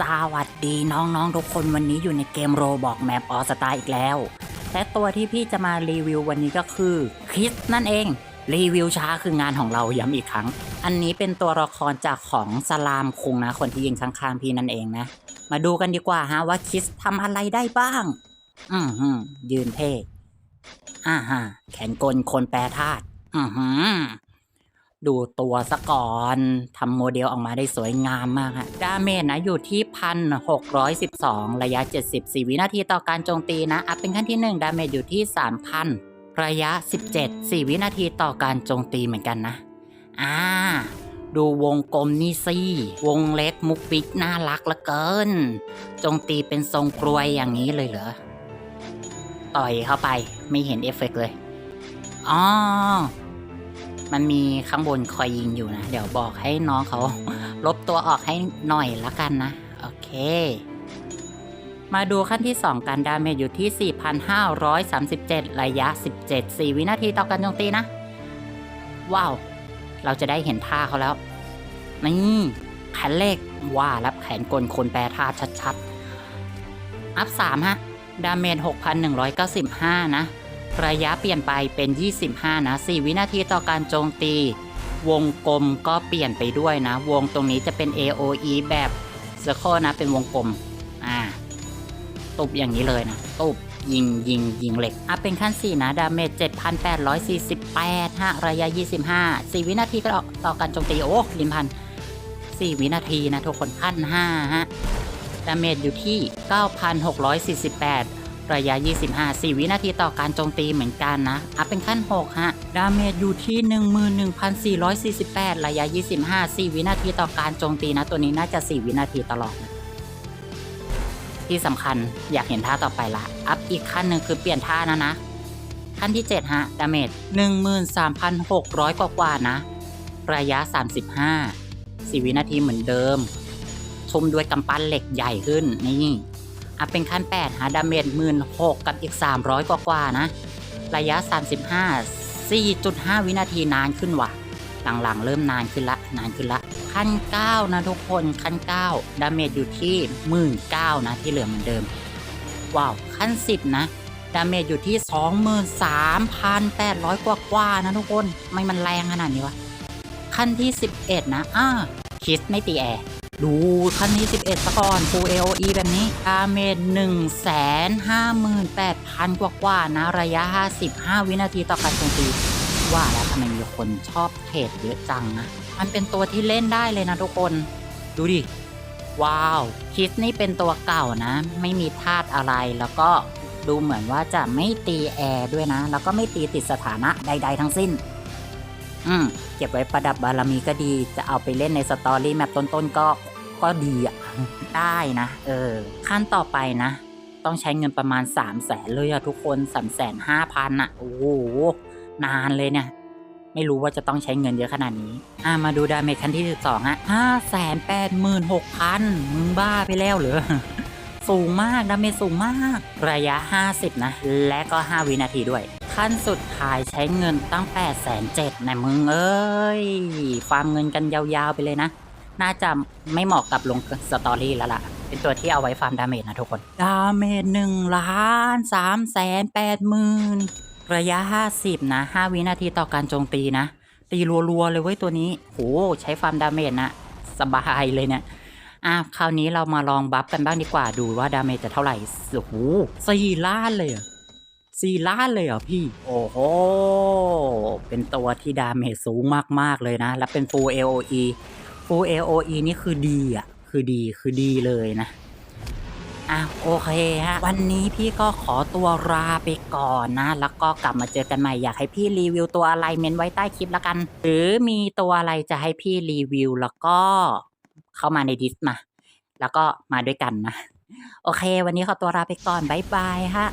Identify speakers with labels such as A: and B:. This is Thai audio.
A: สวัสดีน้องๆทุกคนวันนี้อยู่ในเกมโรบอกแมปออสตาอีกแล้ว และตัวที่พี่จะมารีวิววันนี้ก็คือคริสนั่นเอง รีวิวช้าคืองานของเราย้ำอีกครั้ง อันนี้เป็นตัวละครจากของสลามคุงนะ คนที่ยิงข้างๆพี่นั่นเองนะ มาดูกันดีกว่าฮะว่าคริสทำอะไรได้บ้าง อือหือยืนเท่อ่าฮะแขนกลคนแปรธาตุอือหือ ดูตัวซะก่อนทำโมเดลออกมาได้สวยงามมากฮะดาเมจนะอยู่ที่พันหกร้อยสิบสองระยะ 74 วินาทีต่อการโจมตีนะ อัพเป็นขั้นที่ 1 ดาเมจอยู่ที่ 3,000 ระยะ 17 4 วินาทีต่อการโจมตีเหมือนกันนะ อ่า ดูวงกลมนี่สิ วงเล็กมุกปิกน่ารักลือเกิน โจมตีเป็นทรงกรวยอย่างนี้เลยเหรอ ต่อยเข้าไปไม่เห็นเอฟเฟกต์เลยอ๋อ มันมีข้างบนคอยยิงอยู่นะ เดี๋ยวบอกให้น้องเขาลบตัวออกให้หน่อยละกันนะ โอเค มาดูขั้นที่ 2กันดาเมจอยู่ที่ 4,537 ระยะ 17 4 วินาทีต่อการโจมตีนะ ว้าว เราจะได้เห็นท่าเขาแล้ว นี่แขนเลขว่าแล้วแขนกลคนแปรท่าชัดๆ อัพ 3 ฮะ ดาเมจ 6,195 นะ ระยะเปลี่ยนไปเป็น 25 นะ 4 วินาทีต่อการโจมตี วงกลมก็เปลี่ยนไปด้วยนะ วงตรงนี้จะเป็น AOE แบบเซอร์เคิลนะ เป็นวงกลม อ่า ตุบอย่างนี้เลยนะ ตุบยิงยิงยิงเหล็ก อะ เป็นขั้น 4 นะ ดาเมจ 7,848 ฮะ ระยะ 25 4 วินาทีก็ต่อการโจมตี โอ้ลิมพัน 4 วินาทีนะทุกคนขั้น5ฮะ ดาเมจอยู่ที่ 9,648 ระยะ 25 4 วินาทีต่อการโจมตีเหมือนกันนะ อัพเป็นขั้น 6 ฮะ ดาเมจอยู่ที่ 11,448 ระยะ 25 4 วินาทีต่อการโจมตีนะ ตัวนี้น่าจะ 4 วินาทีตลอดนะที่สำคัญอยากเห็นท่าต่อไปละ อัพอีกขั้นหนึ่งคือเปลี่ยนท่านะนะ ขั้นที่ 7 ฮะ ดาเมจ 13,600 กว่ากว่านะ ระยะ 35 4 วินาทีเหมือนเดิมทุ่มด้วยกำปั้นเหล็กใหญ่ขึ้นนี่ อัพเป็นขั้น 8 หาดาเมจหมื่นหกกับอีก 300 กว่ากว่าๆนะ ระยะ 35 4.5 วินาทีนานขึ้นว่ะ หลังๆ เริ่มนานขึ้นละ นานขึ้นละ ขั้น 9 นะทุกคนขั้น 9 ดาเมจอยู่ที่หมื่นเก้านะที่เหลือเหมือนเดิม ว้าว ขั้น 10 นะดาเมจอยู่ที่ 23,800 กว่ากว่าๆนะทุกคน ไม่มันแรงขนาดนี้วะ ขั้นที่ 11 นะอ่าคิดไม่ตีแอร์ ดูขั้นที่11ซะก่อน Full AOE แบบนี้ดาเมจ158,000 กว่ากว่าๆนะ ระยะ 55 วินาทีต่อการโจมตี ว่าแล้วทำไมมีคนชอบเทรดเยอะจังนะ มันเป็นตัวที่เล่นได้เลยนะทุกคน ดูดิ ว้าว คิดนี่เป็นตัวเก่านะ ไม่มีธาตุอะไรแล้วก็ดูเหมือนว่าจะไม่ตีแอร์ด้วยนะ แล้วก็ไม่ตีติดสถานะใด ๆ ทั้งสิ้น อืม เก็บไว้ประดับบารมีก็ดี จะเอาไปเล่นในสตอรี่แมปต้นๆก็ ก็ดีอะ ได้นะ เออ ขั้นต่อไปนะ ต้องใช้เงินประมาณ3 0 0แสนเลยอะทุกคน3ามแสนห้าพันอะโอ้โห นานเลยเนี่ย ไม่รู้ว่าจะต้องใช้เงินเยอะขนาดนี้ อ่ามาดูดาเมจขั้นที่ 12ฮะห้าแสนแปดหมื่นหกพันมึงบ้าไปแล้วเหรอสูงมากดาเมจสูงมาก ระยะ 50 นะ และก็ 5 วินาทีด้วย ขั้นสุดท้ายใช้เงินตั้ง8 7 0 0 0นะมึงเอ้ยฟาร์มเงินกันยาวๆไปเลยนะ น่าจะไม่เหมาะกับลงสตอรี่แล้วล่ะ เป็นตัวที่เอาไว้ฟาร์มดาเมจนะทุกคน ดาเมจหนึ่งล้านสามแสนแปดหมื่นระยะ 50 นะ 5 วินาทีต่อการโจมตีนะ ตีรัวๆ เลยเว้ยตัวนี้โหใช้ฟาร์มดาเมจนะสบายเลยเนี่ยอะคราวนี้เรามาลองบัฟกันบ้างดีกว่าดูว่าดาเมจจะเท่าไหร่โอ้โหสี่ล้านเลยเหรอสี่ล้านเลยเหรอพี่ โอ้โห เป็นตัวที่ดาเมจสูงมาก ๆ เลยนะ และเป็น full AOE full AOE นี่คือดีอะ คือดีคือดีเลยนะอะโอเคฮะ วันนี้พี่ก็ขอตัวลาไปก่อนนะ แล้วก็กลับมาเจอกันใหม่อยากให้พี่รีวิวตัวอะไรเมนไว้ใต้คลิปแล้วกัน หรือมีตัวอะไรจะให้พี่รีวิวแล้วก็เข้ามาในดิสมา แล้วก็มาด้วยกันนะ โอเค วันนี้ขอตัวลาไปก่อน บ๊ายบายฮะ